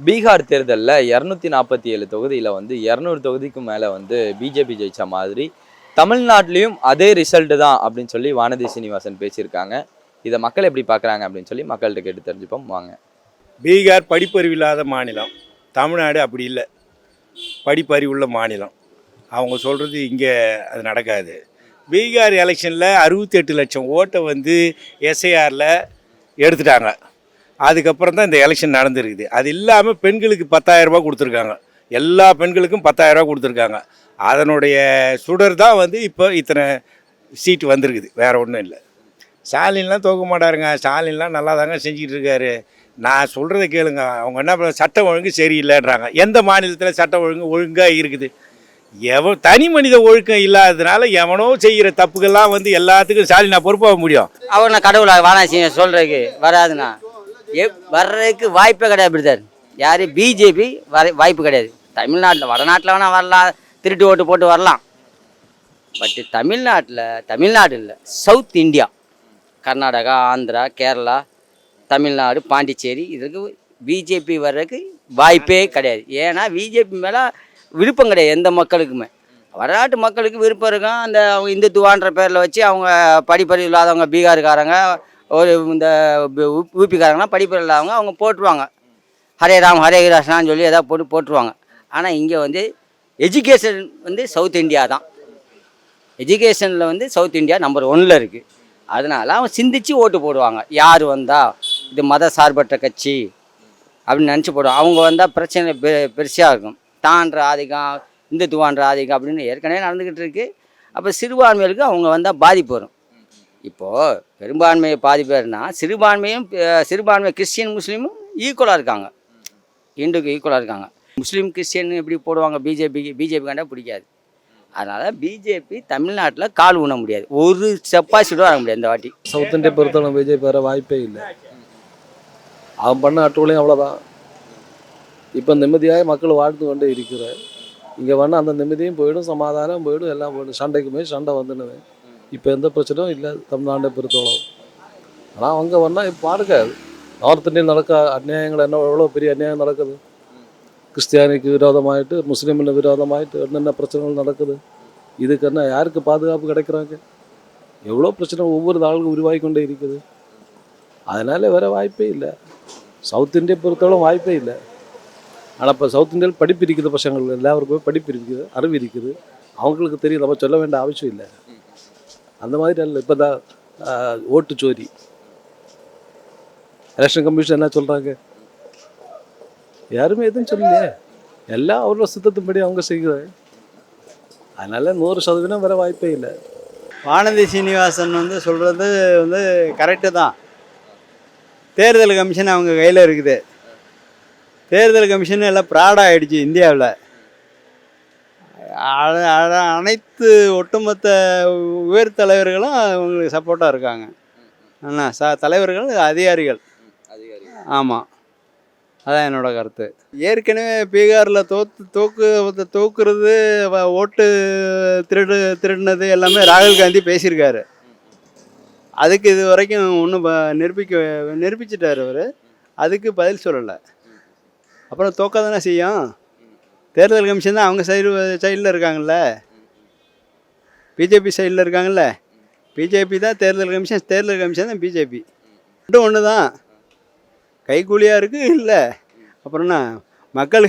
பீகார் தேர்தலில் இரநூத்தி நாற்பத்தி ஏழு தொகுதியில் வந்து இரநூறு தொகுதிக்கு மேலே வந்து பிஜேபி ஜெயிச்ச மாதிரி தமிழ்நாட்டிலையும் அதே ரிசல்ட் தான் அப்படின்னு சொல்லி வானதி சீனிவாசன் பேசியிருக்காங்க. இதை மக்கள் எப்படி பார்க்குறாங்க அப்படின்னு சொல்லி மக்கள்கிட்ட கேட்டு தெரிஞ்சுப்போம். வாங்க. பீகார் படிப்பறிவு இல்லாத மாநிலம். தமிழ்நாடு அப்படி இல்லை. படிப்பறிவுள்ள மாநிலம். அவங்க சொல்கிறது இங்கே அது நடக்காது. பீகார் எலெக்ஷனில் அறுபத்தெட்டு லட்சம் ஓட்டை வந்து எஸ்ஐஆரில் எடுத்துட்டாங்க. அதுக்கப்புறம் தான் இந்த எலெக்ஷன் நடந்திருக்குது. அது இல்லாமல் பெண்களுக்கு பத்தாயிரரூபா கொடுத்துருக்காங்க. எல்லா பெண்களுக்கும் பத்தாயிரரூபா கொடுத்துருக்காங்க. அதனுடைய சுடர் தான் வந்து இப்போ இத்தனை சீட்டு வந்திருக்குது. வேறு ஒன்றும் இல்லை. ஸ்டாலின்லாம் தோக்க மாட்டாருங்க. ஸ்டாலின்லாம் நல்லா தாங்க செஞ்சுக்கிட்டு இருக்காரு நான் சொல்கிறத கேளுங்க. அவங்க என்ன சட்டம் ஒழுங்கு சரியில்லைன்றாங்க. எந்த மாநிலத்தில் சட்டம் ஒழுங்கு ஒழுங்காக இருக்குது? எவன் தனி மனித ஒழுக்கம் இல்லாததுனால எவனோ செய்கிற தப்புகள்லாம் வந்து எல்லாத்துக்கும் ஸ்டாலின் நான் பொறுப்பாக முடியும். அவர் நான் கடவுளா வானாசி சொல்கிறதுக்கு வராதுண்ணா. வர்றதுக்கு வாய்ப்பே கிடையாது பிரதர் யார் பிஜேபி வர வாய்ப்பு கிடையாது. தமிழ்நாட்டில் வடநாட்டில் வேணால் வரலாம். திருட்டு ஓட்டு போட்டு வரலாம். பட்டு தமிழ்நாட்டில் தமிழ்நாடு இல்லை சவுத் இந்தியா கர்நாடகா ஆந்திரா கேரளா தமிழ்நாடு பாண்டிச்சேரி இதுக்கு பிஜேபி வர்றதுக்கு வாய்ப்பே கிடையாது. ஏன்னா பிஜேபி மேலே விருப்பம் கிடையாது எந்த மக்களுக்குமே. வடநாட்டு மக்களுக்கு விருப்பம் இருக்கும். அந்த அவங்க இந்துத்துவான்ற பேரில் வச்சு அவங்க படிப்பறிவு இல்லாதவங்க பீகாருக்காரங்க ஒரு இந்த ஊப்பிக்காரங்களாம் படிப்பு இல்லாதவங்க அவங்க போட்டுருவாங்க. ஹரே ராம் ஹரே கிருஷ்ணான்னு சொல்லி எதாவது போட்டு போட்டுருவாங்க. ஆனால் இங்கே வந்து எஜுகேஷன் வந்து சவுத் இந்தியா தான். எஜுகேஷனில் வந்து சவுத் இந்தியா நம்பர் ஒன்னில் இருக்குது அதனால அவன் சிந்தித்து ஓட்டு போடுவாங்க. யார் வந்தால் இது மத சார்பற்ற கட்சி அப்படின்னு நினச்சி போடுவாங்க. அவங்க வந்தால் பிரச்சனை பெ பெருசாக இருக்கும். தான்ற ஆதிக்கம் இந்துத்துவான்ற ஆதிக்கம் அப்படின்னு ஏற்கனவே நடந்துக்கிட்டு இருக்குது அப்போ சிறுபான்மைகளுக்கு அவங்க வந்தால் பாதிப்பு வரும். இப்போது பெரும்பான்மை பாதி பேர்னா சிறுபான்மையும் சிறுபான்மை கிறிஸ்டின் முஸ்லீமும் ஈக்குவலாக இருக்காங்க. இந்துக்கு ஈக்குவலாக இருக்காங்க. முஸ்லீம் கிறிஸ்டின்னு எப்படி போடுவாங்க பிஜேபிக்கு பிஜேபி கண்டா பிடிக்காது. அதனால் பிஜேபி தமிழ்நாட்டில் கால் ஊன முடியாது. ஒரு செப்பாசிட்டும் வர முடியாது இந்த வாட்டி. சவுத் இந்தியா பொறுத்தவரை பிஜேபி வர வாய்ப்பே இல்லை. அவன் பண்ண அட்டுகளையும் அவ்வளோதான் இப்போ நிம்மதியாக மக்கள் வாழ்ந்து கொண்டே இருக்கிற இங்கே வேணால் அந்த நிம்மதியும் போயிடும் சமாதானம் போயிடும் எல்லாம் போயிடும். சண்டைக்கு போய் சண்டை வந்துடுவேன். இப்போ எந்த பிரச்சனையும் இல்லை தமிழ்நாட்டை பொறுத்தளவு ஆனால் அவங்க வந்தால் இப்போ பாருங்க நார்த் இந்தியன் நடக்க அநியாயங்கள் என்ன எவ்வளோ பெரிய அநியாயம் நடக்குது? கிறிஸ்டியானிக்கு விரோதமாயிட்டு முஸ்லீமின் விரோதமாயிட்டு என்னென்ன பிரச்சனைகள் நடக்குது? இதுக்கு என்ன யாருக்கு பாதுகாப்பு கிடைக்கிறாங்க? எவ்வளோ பிரச்சனை ஒவ்வொரு நாளுக்கும் உருவாகி கொண்டே இருக்குது. அதனால் வேறு வாய்ப்பே இல்லை. சவுத் இந்தியா பொறுத்தவரை வாய்ப்பே இல்லை. ஆனால் இப்போ சவுத் இந்தியாவில் படிப்பு இருக்குது பசங்களுக்கு எல்லாருக்குமே படிப்பு இருக்குது அறிவு இருக்குது. அவங்களுக்கு தெரியும் நம்ம சொல்ல வேண்டிய அவசியம் இல்லை. அந்த மாதிரி இல்லை இப்போ தான் ஓட்டு சோரி. எலெக்ஷன் கமிஷன் என்ன சொல்கிறாங்க யாருமே எதுவும் சொல்லலையே. எல்லாம் அவரோட சித்தத்தின்படி அவங்க செய்கிறாங்க அதனால் நூறு சதவீதம் வர வாய்ப்பே இல்லை. வானதி சீனிவாசன் வந்து சொல்கிறது வந்து கரெக்டு தான். தேர்தல் கமிஷன் அவங்க கையில் இருக்குது. தேர்தல் கமிஷன் எல்லாம் ப்ராடாக ஆகிடுச்சு இந்தியாவில். அனைத்து ஒட்டுமொத்த உயர் தலைவர்களும் அவங்களுக்கு சப்போர்ட்டாக இருக்காங்க. என்ன ச தலைவர்கள் அதிகாரிகள். ஆமாம் அதான் என்னோட கருத்து. ஏற்கனவே பீகாரில் தோத்து தோக்கு தோக்குறது ஓட்டு திருடு திருடினது எல்லாமே ராகுல் காந்தி பேசியிருக்காரு. அதுக்கு இது வரைக்கும் ஒன்றும் நிரூபிக்க நிரூபிச்சிட்டார் அவர். அதுக்கு பதில் சொல்லலை. அப்புறம் தோக்க தானே செய்யும்? தேர்தல் கமிஷன் தான் அவங்க சைடு சைடில் இருக்காங்கல்ல? பிஜேபி சைடில் இருக்காங்கல்ல? பிஜேபி தான் தேர்தல் கமிஷன் தேர்தல் கமிஷன் தான் பிஜேபி. ரெண்டும் ஒன்று தான். கைக்கூலியாக இருக்குது இல்லை. அப்புறம் என்ன? மக்கள்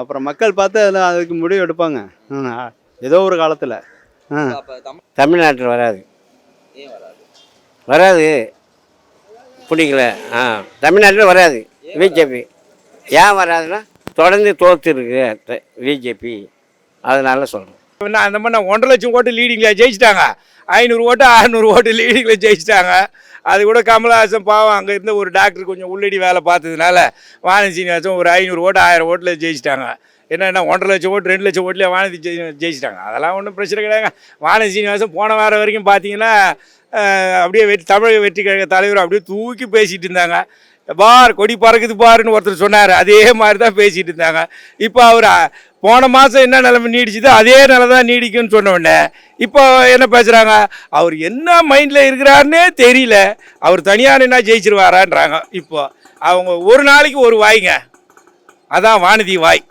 அப்புறம் மக்கள் பார்த்து அதில் அதுக்கு முடிவு எடுப்பாங்க. ஏதோ ஒரு காலத்தில். தமிழ்நாட்டில் வராது. வராது? பிடிக்கல ஆ தமிழ்நாட்டில் வராது? பிஜேபி. ஏன் வராதுன்னா தொடர்ந்து தோத்துருக்கு பிஜேபி அதனால சொல்கிறேன் என்ன அந்த மாதிரி நான் ஒன்றரை லட்சம் ஓட்டு லீடிங்கில் ஜெயிச்சிட்டாங்க. ஐநூறு ஓட்டு அறநூறு ஓட்டு லீடிங்கில் ஜெயிச்சிட்டாங்க. அது கூட கமலஹாசன் பாவம் அங்கே இருந்த ஒரு டாக்டர் கொஞ்சம் உள்ளடி வேலை பார்த்ததுனால வானதி சீனிவாசன் ஒரு ஐநூறு ஓட்டு ஆயிரம் ஓட்டில் ஜெயிச்சிட்டாங்க. என்னென்ன ஒன்றரை லட்சம் ஓட்டு ரெண்டு லட்சம் ஓட்டில் வானதி ஜெயி- ஜெயிச்சிட்டாங்க. அதெல்லாம் ஒன்றும் பிரச்சனை கிடையாதுங்க. வானதி சீனிவாசன் போன வாரம் வரைக்கும் பார்த்தீங்கன்னா அப்படியே வெற்றி தமிழக வெற்றி கழக தலைவர் அப்படியே தூக்கி பேசிகிட்டு இருந்தாங்க. பார் கொடி பறக்குது பாருன்னு ஒருத்தர் சொன்னார். அதே மாதிரி தான் பேசிகிட்டு இருந்தாங்க. இப்போ அவர் போன மாதம் என்ன நிலைமை நீடிச்சுதோ அதே நிலை தான் நீடிக்கும்னு சொன்ன உடனே இப்போ என்ன பேசுகிறாங்க அவர் என்ன மைண்டில் இருக்கிறாருன்னே தெரியல. அவர் தனியாக என்ன ஜெயிச்சிருவாரான்றாங்க. இப்போ அவங்க ஒரு நாளைக்கு ஒரு வாய்ங்க. அதான் வானதி வாய்.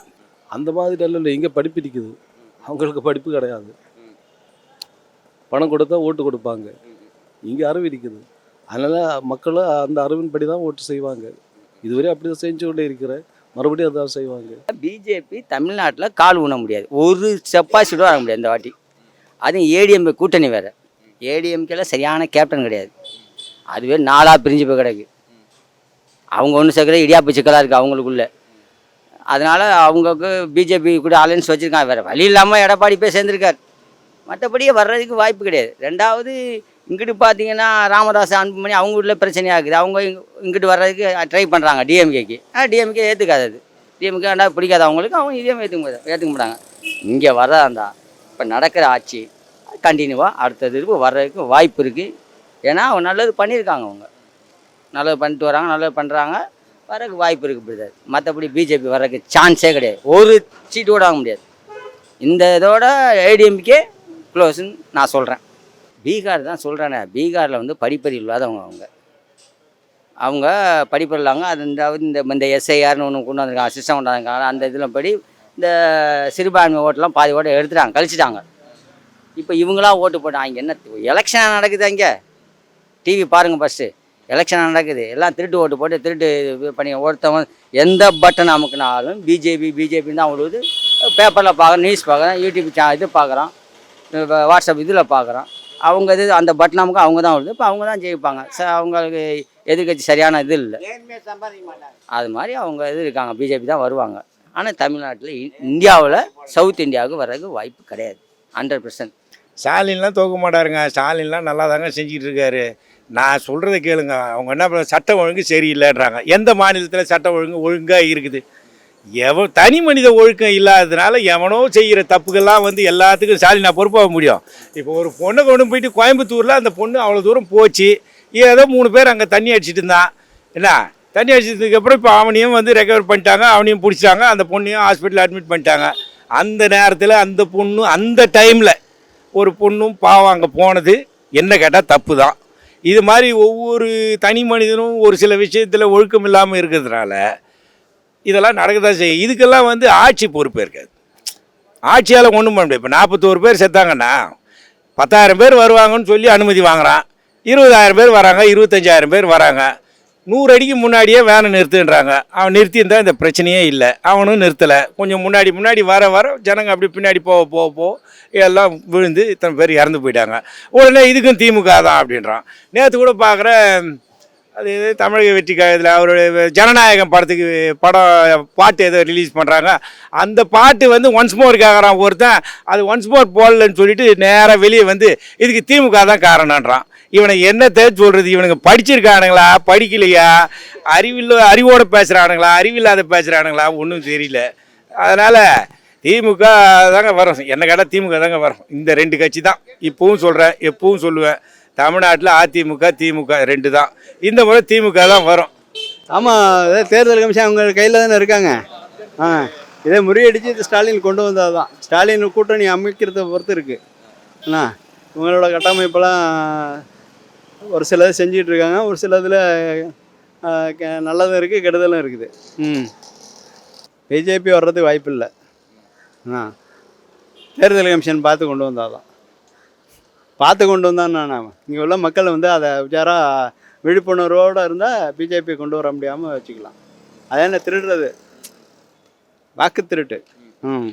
அந்த மாதிரி இல்லை இங்கே படிப்பு இருக்குது அவங்களுக்கு படிப்பு கிடையாது. பணம் கொடுத்தா ஓட்டு கொடுப்பாங்க. இங்கே அறிவு இருக்குது அதனால் மக்களும் அந்த அறிவின்படி தான் ஓட்டு செய்வாங்க. இதுவரை அப்படி தான் செஞ்சு கொண்டே இருக்கிறேன். மறுபடியும் அதான் செய்வாங்க. பிஜேபி தமிழ்நாட்டில் கால் ஊன முடியாது. ஒரு செப்பாசிட்டும் வர முடியாது இந்த வாட்டி. அதுவும் ஏடிஎம்கே கூட்டணி வேறு. ஏடிஎம்கேல சரியான கேப்டன் கிடையாது. அதுவே நாலாக பிரிஞ்சு போய் கிடக்கு. அவங்க ஒன்று சேர்க்குற இடியாப்பு சிக்கலாக இருக்குது அவங்களுக்குள்ளே. அதனால் அவங்களுக்கு பிஜேபி கூட அலைன்ஸ் வச்சுருக்காங்க. வேறு வழி இல்லாமல் எடப்பாடி போய் சேர்ந்துருக்கார். மற்றபடியே வர்றதுக்கு வாய்ப்பு கிடையாது. ரெண்டாவது இங்கிட்டு பார்த்தீங்கன்னா ராமதாஸ் அன்புமணி அவங்க வீட்டில் பிரச்சனையாக இருக்குது. அவங்க இங்க- இங்கிட்டு வர்றதுக்கு ட்ரை பண்ணுறாங்க டிஎம்கேக்கு ஆனால் டிஎம்கே ஏற்றுக்காது அது. டிஎம்கே ஆனால் பிடிக்காது அவங்களுக்கு. அவங்க இதையும் ஏற்றுக்க ஏற்றுக்க மாட்டாங்க. இங்கே வர்றதா இருந்தால் இப்போ நடக்கிற ஆட்சி கண்டினியூவாக அடுத்ததுக்கு வர்றதுக்கு வாய்ப்பு இருக்குது ஏன்னா அவங்க நல்லது பண்ணியிருக்காங்க அவங்க. நல்லது பண்ணிட்டு வராங்க நல்லது பண்ணுறாங்க வர்றதுக்கு வாய்ப்பு இருக்குது பிரதர் மற்றபடி பிஜேபி வர்றதுக்கு சான்ஸே கிடையாது. ஒரு சீட்டு கூட வாங்க முடியாது. இந்த இதோட ஏடிஎம்கே க்ளோஸ்ன்னு நான் சொல்கிறேன் பீகார் தான் சொல்கிறேனே பீகாரில் வந்து படிப்பறிவு இல்லாதவங்க அவங்க. அவங்க படிப்பு அது இந்த இந்த இந்த எஸ்ஐஆர்னு ஒன்று கொண்டு வந்திருக்காங்க சிஸ்டம் கொண்டு வந்திருக்காங்க அந்த இதில் படி இந்த சிறுபான்மை ஓட்டெல்லாம் பாதி ஓட்டை எடுத்துட்டாங்க கழிச்சிட்டாங்க. இப்போ இவங்களாம் ஓட்டு போட்டாங்க என்ன எலெக்ஷன் நடக்குது அங்கே? டிவி பாருங்கள் ஃபஸ்ட்டு எலெக்ஷனாக நடக்குது. எல்லாம் திருட்டு ஓட்டு போட்டு திருட்டு இது பண்ணி ஒருத்தவன் எந்த பட்டன் அமுக்குனாலும் பிஜேபி பிஜேபின்னு தான் விழுவுது பேப்பரில் பார்க்குறோம் நியூஸ் பார்க்குறோம் யூடியூப் சே இது பார்க்குறோம் வாட்ஸ்அப் இதில் பார்க்குறோம் அவங்க இது அந்த பட்டன் அமுக்க அவங்க தான் வருது. இப்போ அவங்க தான் ஜெயிப்பாங்க. ச அவங்களுக்கு எதிர்கட்சி சரியான இது இல்லை. அது மாதிரி அவங்க இது இருக்காங்க. பிஜேபி தான் வருவாங்க. ஆனால் தமிழ்நாட்டில் இந்தியாவில் சவுத் இந்தியாவுக்கு வர்றதுக்கு வாய்ப்பு கிடையாது. ஹண்ட்ரட் பர்சன்ட் ஸ்டாலின்லாம் தோக்க மாட்டாருங்க. ஸ்டாலின்லாம் நல்லா தாங்க செஞ்சுட்டு இருக்காரு நான் சொல்கிறத கேளுங்க. அவங்க என்ன சட்டம் ஒழுங்கு சரியில்லைன்றாங்க. எந்த மாநிலத்தில் சட்டம் ஒழுங்கு ஒழுங்காக இருக்குது? எவன் தனி மனித ஒழுக்கம் இல்லாததுனால எவனோ செய்கிற தப்புகள்லாம் வந்து எல்லாத்துக்கும் ஸ்டாலின் பொறுப்பாக முடியும். இப்போ ஒரு பொண்ணை கொண்டு போயிட்டு கோயம்புத்தூரில் அந்த பொண்ணு அவ்வளோ தூரம் போச்சு. ஏதோ மூணு பேர் அங்கே தண்ணி அடிச்சிட்டு இருந்தான் என்ன? தண்ணி அடிச்சதுக்கப்புறம் இப்போ அவனையும் வந்து ரெக்கவர் பண்ணிட்டாங்க. அவனையும் பிடிச்சாங்க. அந்த பொண்ணையும் ஹாஸ்பிட்டலில் அட்மிட் பண்ணிட்டாங்க. அந்த நேரத்தில் அந்த பொண்ணு அந்த டைமில் ஒரு பொண்ணும் பாவம் அங்கே போனது. என்ன கேட்டால் தப்பு தான் இது மாதிரி ஒவ்வொரு தனி மனிதனும் ஒரு சில விஷயத்தில் ஒழுக்கம் இல்லாமல் இருக்கிறதுனால இதெல்லாம் நடக்க தான் செய்யும். இதுக்கெல்லாம் வந்து ஆட்சி பொறுப்பே இருக்காது. ஆட்சியால் ஒன்றும் பண்ண முடியாது. இப்போ நாற்பத்தோரு பேர் செத்தாங்கன்னா பத்தாயிரம் பேர் வருவாங்கன்னு சொல்லி அனுமதி வாங்குறான். இருபதாயிரம் பேர் வராங்க இருபத்தஞ்சாயிரம் பேர் வராங்க. நூறு அடிக்கு முன்னாடியே வேனை நிறுத்துன்றாங்க. அவன் நிறுத்தியிருந்தால் இந்த பிரச்சனையே இல்லை. அவனும் நிறுத்தலை. கொஞ்சம் முன்னாடி முன்னாடி வர வர ஜனங்க அப்படி பின்னாடி போக போக போக எல்லாம் விழுந்து இத்தனை பேர் இறந்து போயிட்டாங்க. உடனே இதுக்கும் திமுக தான் அப்படின்றான். நேற்று கூட பார்க்குறேன் அது இது தமிழக வெற்றி கழகத்தில் அவருடைய ஜனநாயகம் படத்துக்கு படம் பாட்டு ஏதோ ரிலீஸ் பண்ணுறாங்க அந்த பாட்டு வந்து ஒன்ஸ் மோர் கேட்குறான் ஒருத்தன் அது ஒன்ஸ் மோர் போடலன்னு சொல்லிட்டு நேராக வெளியே வந்து இதுக்கு திமுக தான் காரணன்றான். இவனை தேவை சொல்கிறது இவனுங்க படிச்சிருக்கானுங்களா? படிக்கலையா? அறிவில் அறிவோடு பேசுகிறானுங்களா அறிவில்லாத பேசுகிறானுங்களா ஒன்றும் தெரியல. அதனால் திமுக தாங்க வரும். என்ன கேட்டால் திமுக தாங்க வரும். இந்த ரெண்டு கட்சி தான். இப்பவும் சொல்கிறேன் எப்பவும் சொல்லுவேன். தமிழ்நாட்டில் அதிமுக திமுக ரெண்டு தான் இந்த முறை திமுக தான் வரும். ஆமாம் தேர்தல் கமிஷன் அவங்க கையில் தானே இருக்காங்க. ஆ இதை முறியடிச்சு இது ஸ்டாலின் கொண்டு வந்தது தான் ஸ்டாலின் கூட்டணி அமைக்கிறத பொறுத்து இருக்குது என்ன இவங்களோட கட்டமைப்பெல்லாம் ஒரு சிலது செஞ்சிகிட்டு இருக்காங்க. ஒரு சிலதில் நல்லதும் இருக்குது கெடுதலும் இருக்குது. ம். பிஜேபி வர்றதுக்கு வாய்ப்பு இல்லை ஆ தேர்தல் கமிஷன் பார்த்து கொண்டு வந்தால் தான் பார்த்து கொண்டு வந்தான் நான். இங்கே உள்ள மக்கள் வந்து அதை விசாராக விழிப்புணர்வோடு இருந்தால் பிஜேபி கொண்டு வர முடியாமல் வச்சுக்கலாம். அது என்ன திருடுறது? வாக்கு திருட்டு. ம்.